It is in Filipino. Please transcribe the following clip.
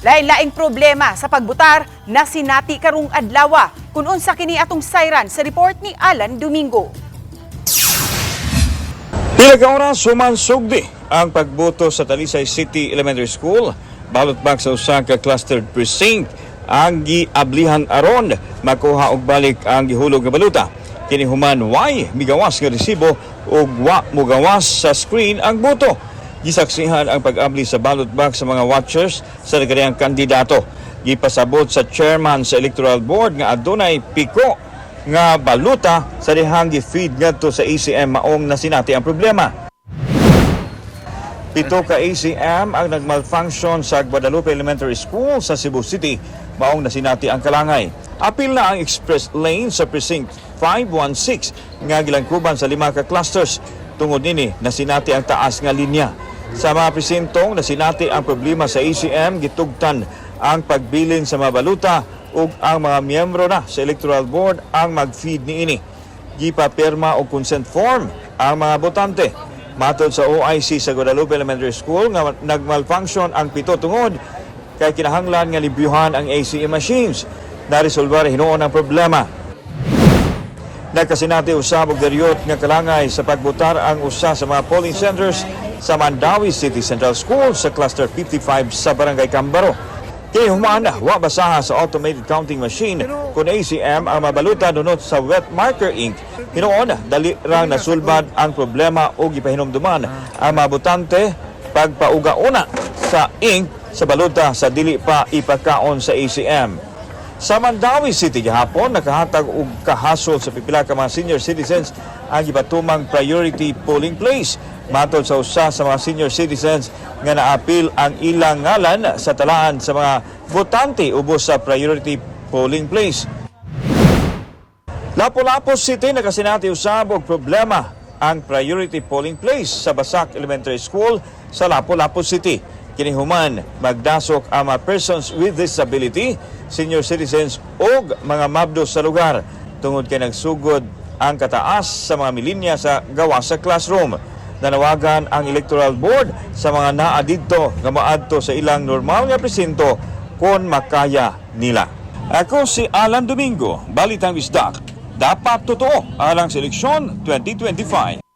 Lain-laing problema sa pagbutar na sinati karong adlawa kung unsa kini atong sayran sa report ni Alan Domingo. Pila ka oras sumansugdi ang pagboto sa Talisay City Elementary School. Balot bag sa usa ka clustered precinct ang giablihan aron makuha og balik ang gihulog nga baluta. Kini human why migawas nga resibo ug wa mogawas sa screen ang boto gisaksihan ang pag-abli sa ballot box sa mga watchers sa nagariang kandidato gipasabot sa chairman sa electoral board nga adunay piko nga baluta sa dihang gi-feed ngadto sa ACM maong nasinati ang problema. Pito ka ACM ang nagmalfunction sa Guadalupe Elementary School sa Cebu City maong nasinati ang kalangay. Apil na ang express lane sa precinct 516 nga gilangkuban sa lima ka clusters. Tungod nini nasinati ang taas nga linya. Sa mga presintong nasinati ang problema sa ACM gitugtan ang pagbilin sa mga baluta ug ang mga miyembro na sa electoral board ang mag-feed niini. Gipapirma og consent form ang mga botante. Matod sa OIC sa Guadalupe Elementary School nga nagmalfunction ang pito tungod kay kinahanglan nga libyuhan ang ACM machines. Naresolbar hinuon ang problema. Nagkasinati usab og daryot nga kalangay sa pagbutar ang usa sa mga polling centers sa Mandawi City Central School sa Cluster 55 sa Barangay Cambaro. Kay humana, wa basaha sa automated counting machine kung ACM ang mabaluta dunot sa wet marker ink. Hinoon, dali rang nasulbad ang problema o gipahinumduman ang mga botante pagpaugauna sa ink sa baluta sa dili pa ipakaon sa ACM. Sa Mandawi City gihapon nakahatag og kahasol sa pipila ka mga senior citizens ang gibatumang priority polling place. Matod sa usa sa mga senior citizens nga naapil ang ilang ngalan sa talaan sa mga botante ubos sa priority polling place. Lapu-Lapu City nakasinati usab og problema ang priority polling place sa Basak Elementary School sa Lapu-Lapu City. Kini human magdasok ang mga persons with disability, senior citizens o mga mabdo sa lugar tungod kay nagsugod ang kataas sa mga milinya sa gawa sa classroom. Nanawagan ang electoral board sa mga naa didto nga maadto sa ilang normal nga presinto kung makaya nila. Ako si Alan Domingo, Balitang Isdak. Dapat totoo alang seleksyon 2025.